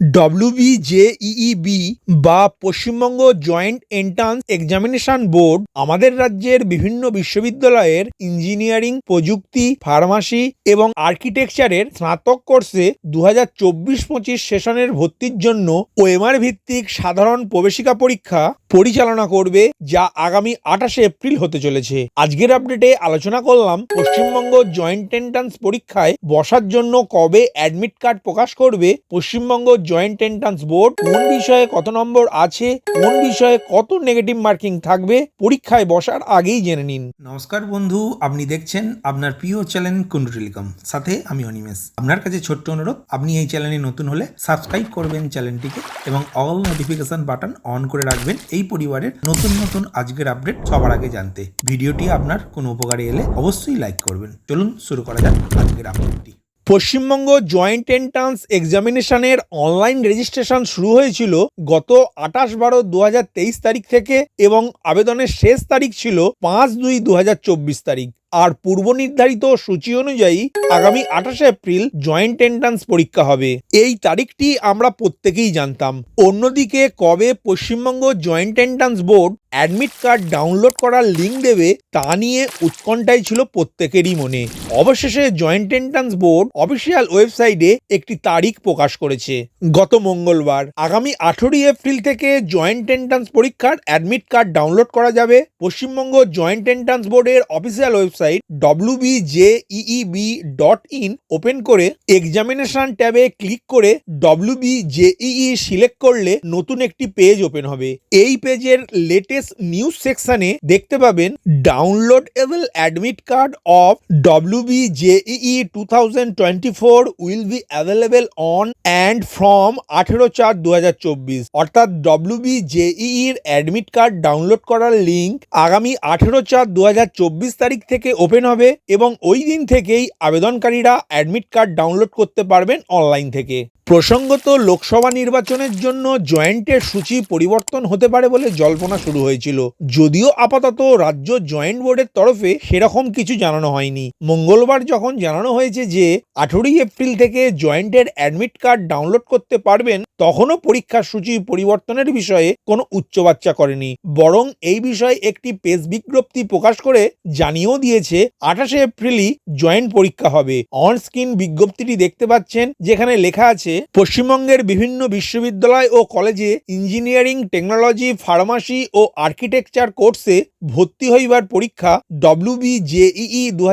ডব্লিউবিজেইবি বা Paschimbanga joint entrance examination board আমাদের রাজ্যের বিভিন্ন বিশ্ববিদ্যালয়ের ইঞ্জিনিয়ারিং প্রযুক্তি ফার্মাসি এবং আর্কিটেকচারের স্নাতক কোর্সে দু হাজার চব্বিশ পঁচিশ সেশনের ভর্তির জন্য ওএমআর ভিত্তিক সাধারণ প্রবেশিকা পরীক্ষা পরিচালনা করবে যা আগামী আঠাশে এপ্রিল হতে চলেছে। আজকের আপডেটে আলোচনা করলাম পশ্চিমবঙ্গ জয়েন্ট এন্ট্রান্স পরীক্ষায় বসার জন্য কবে অ্যাডমিট কার্ড প্রকাশ করবে, পশ্চিমবঙ্গ জয়েন্ট এন্ট্রান্স বোর্ড কোন বিষয়ে কত নম্বর আছে, কোন বিষয়ে কত নেগেটিভ মার্কিং থাকবে, পরীক্ষায় বসার আগেই জেনে নিন। নমস্কার বন্ধু, আপনি দেখছেন আপনার প্রিয় চ্যানেল কুন্ডু টেলিকম। সাথে আমি অনিমেষ। আপনার কাছে ছোট্ট অনুরোধ, আপনি এই চ্যানেলে নতুন হলে সাবস্ক্রাইব করবেন চ্যানেলটিকে এবং অল নোটিফিকেশন বাটন অন করে রাখবেন এই পরিবারের নতুন নতুন আজকের আপডেট সবার আগে জানতে। ভিডিওটি আপনার কোনো উপকারে এলে অবশ্যই লাইক করবেন। চলুন শুরু করা যাক আজকের আপডেটটি পশ্চিমবঙ্গ জয়েন্ট এন্ট্রান্স এক্সামিনেশনের অনলাইন রেজিস্ট্রেশন শুরু হয়েছিল গত আঠাশ বারো দু তারিখ থেকে এবং আবেদনের শেষ তারিখ ছিল পাঁচ দুই দু তারিখ। আর পূর্ব নির্ধারিত সূচি অনুযায়ী আগামী আঠাশে এপ্রিল জয়েন্ট এন্ট্রান্স পরীক্ষা হবে। এই তারিখটি আমরা প্রত্যেকেই জানতাম। অন্যদিকে কবে Paschimbanga joint entrance board admit card download করার লিঙ্ক দেবে তা নিয়ে উৎকণ্ঠাই ছিল প্রত্যেকেরই মনে। অবশেষে জয়েন্ট এন্ট্রান্স বোর্ড অফিসিয়াল ওয়েবসাইটে একটি তারিখ প্রকাশ করেছে। গত মঙ্গলবার, আগামী আঠেরোই এপ্রিল থেকে জয়েন্ট এন্ট্রান্স পরীক্ষার অ্যাডমিট কার্ড ডাউনলোড করা যাবে। পশ্চিমবঙ্গ জয়েন্ট এন্ট্রান্স বোর্ডের official website W B dot in open করে এক্সামিনেশন ট্যাবে ক্লিক করে ডব্লিউ বিজেইই সিলেক্ট করলে নতুন একটি পেজ ওপেন হবে। এই পেজের লেটেস্ট নিউজ সেকশনে দেখতে পাবেন download able admit card of W BJEE two thousand twenty four will be available on and from আঠেরো চার দু হাজার চব্বিশ। অর্থাৎ ডব্লিউ বিজেইর অ্যাডমিট কার্ড ডাউনলোড করার লিঙ্ক আগামী আঠেরো চার দু হাজার চব্বিশ তারিখ থেকে ওপেন হবে এবং ওই দিন থেকেই আবেদনকারীরা অ্যাডমিট কার্ড ডাউনলোড করতে পারবেন অনলাইন থেকে। প্রসঙ্গত লোকসভা নির্বাচনের জন্য জয়েন্টের সূচি পরিবর্তন হতে পারে বলে জল্পনা শুরু হয়েছিল। যদিও আপাতত রাজ্য জয়েন্ট বোর্ডের তরফে সেরকম কিছু জানানো হয়নি। মঙ্গলবার যখন জানানো হয়েছে যে, আঠেরোই এপ্রিল থেকে জয়েন্টের অ্যাডমিট কার্ড ডাউনলোড করতে পারবেন, তখনও পরীক্ষার সূচি পরিবর্তনের বিষয়ে কোনো উচ্চবাচ্চা করেনি। বরং এই বিষয়ে একটি প্রেস বিজ্ঞপ্তি প্রকাশ করে জানিয়েও দিয়েছে, আঠাশে এপ্রিলই জয়েন্ট পরীক্ষা হবে। অন স্ক্রিন বিজ্ঞপ্তিটি দেখতে পাচ্ছেন, যেখানে লেখা আছে, পশ্চিমবঙ্গের বিভিন্ন বিশ্ববিদ্যালয় ও কলেজে ইঞ্জিনিয়ারিং, টেকনোলজি, ফার্মাসি ও আর্কিটেকচার কোর্সে ভর্তি হইবার পরীক্ষা ডব্লিউ বিজেইই দু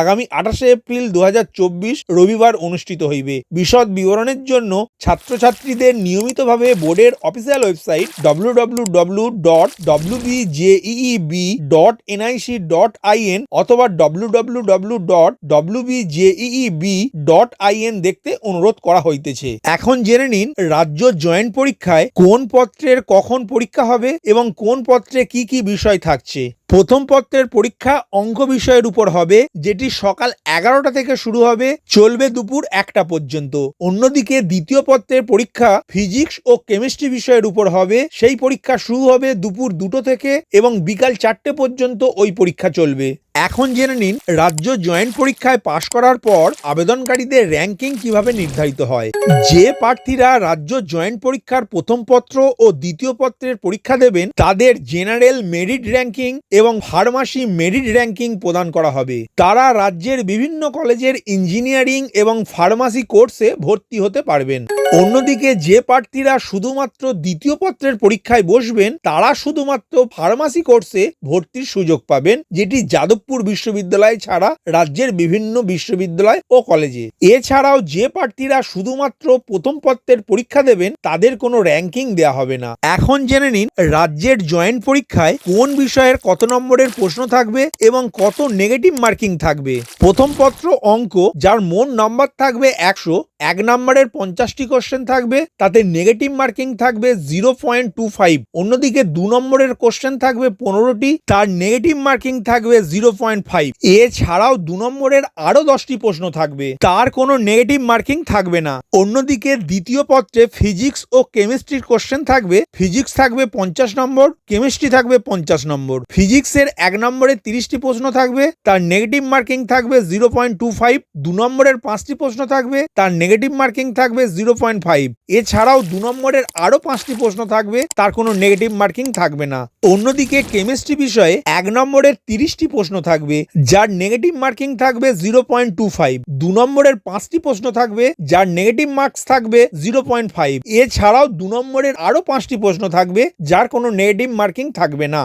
আগামী আঠাশে এপ্রিল দু হাজার চব্বিশ রবিবার অনুষ্ঠিত হইবে। বিশদ বিবরণের জন্য ছাত্রছাত্রীদের নিয়মিতভাবে বোর্ডের official website W W dot W BJEB dot NIC dot IN অথবা W W W dot W BJEB dot IN দেখতে অনুরোধ করা হইতেছে। এখন জেনে নিন, রাজ্য জয়েন্ট পরীক্ষায় কোন পত্রের কখন পরীক্ষা হবে এবং কোন পত্রে কি কি বিষয় থাকছে? প্রথম পত্রের পরীক্ষা অঙ্ক বিষয়ের উপর হবে, যেটি সকাল এগারোটা থেকে শুরু হবে, চলবে দুপুর একটা পর্যন্ত। অন্যদিকে দ্বিতীয় পত্রের পরীক্ষা ফিজিক্স ও কেমিস্ট্রি বিষয়ের উপর হবে, সেই পরীক্ষা শুরু হবে দুপুর দুটো থেকে এবং বিকাল চারটে পর্যন্ত ওই পরীক্ষা চলবে। এখন জেনে নিন, রাজ্য জয়েন্ট পরীক্ষায় পাশ করার পর আবেদনকারীদের র্যাঙ্কিং কীভাবে নির্ধারিত হয়। যে প্রার্থীরা রাজ্য জয়েন্ট পরীক্ষার প্রথম পত্র ও দ্বিতীয় পত্রের পরীক্ষা দেবেন, তাদের জেনারেল মেরিট র্যাঙ্কিং এবং ফার্মাসি মেরিট র্যাঙ্কিং প্রদান করা হবে। তারা রাজ্যের বিভিন্ন কলেজের ইঞ্জিনিয়ারিং এবং ফার্মাসি কোর্সে ভর্তি হতে পারবেন। অন্যদিকে যে প্রার্থীরা শুধুমাত্র দ্বিতীয় পত্রের পরীক্ষায় বসবেন, তারা শুধুমাত্র ফার্মাসি কোর্সে ভর্তির সুযোগ পাবেন, যেটি যাদবপুর বিশ্ববিদ্যালয় ছাড়া রাজ্যের বিভিন্ন বিশ্ববিদ্যালয় ও কলেজে। এছাড়াও যে প্রার্থীরা শুধুমাত্র প্রথম পত্রের পরীক্ষা দেবেন, তাদের কোনো র্যাঙ্কিং দেওয়া হবে না। এখন জেনে নিন, রাজ্যের জয়েন্ট পরীক্ষায় কোন বিষয়ের কত নম্বরের প্রশ্ন থাকবে এবং কত নেগেটিভ মার্কিং থাকবে। প্রথম পত্র অঙ্ক, যার মোট নম্বর থাকবে একশো এক নম্বরের পঞ্চাশটি কোশ্চেন থাকবে, তাতে নেগেটিভ মার্কিং থাকবে জিরো পয়েন্ট টু ফাইভ অন্যদিকে দু নম্বরের কোশ্চেন থাকবে পনেরোটি, তার নেগেটিভ মার্কিং থাকবে জিরো পয়েন্ট ফাইভ এছাড়াও দু নম্বরের আরও দশটি প্রশ্ন থাকবে, তার কোনো নেগেটিভ মার্কিং থাকবে না। অন্যদিকে দ্বিতীয় পত্রে ফিজিক্স ও কেমিস্ট্রির কোশ্চেন থাকবে ফিজিক্স থাকবে পঞ্চাশ নম্বর কেমিস্ট্রি থাকবে পঞ্চাশ নম্বর। ফিজিক্সের এক নম্বরে তিরিশটি প্রশ্ন থাকবে, তার নেগেটিভ মার্কিং থাকবে জিরো পয়েন্ট টু ফাইভ দু নম্বরের পাঁচটি প্রশ্ন থাকবে, তার নেগেটিভ মার্কিং থাকবে জিরো পয়েন্ট ফাইভ। এছাড়াও দু নম্বরের আরও পাঁচটি প্রশ্ন থাকবে, তার কোনো নেগেটিভ মার্কিং থাকবে না। অন্যদিকে কেমিস্ট্রি বিষয়ে এক নম্বরের তিরিশটি প্রশ্ন থাকবে, যার নেগেটিভ মার্কিং থাকবে জিরো পয়েন্ট টু ফাইভ। দু নম্বরের পাঁচটি প্রশ্ন থাকবে, যার নেগেটিভ মার্কস থাকবে জিরো পয়েন্ট ফাইভ। এছাড়াও দু নম্বরের আরও পাঁচটি প্রশ্ন থাকবে, যার কোনো নেগেটিভ মার্কিং থাকবে না।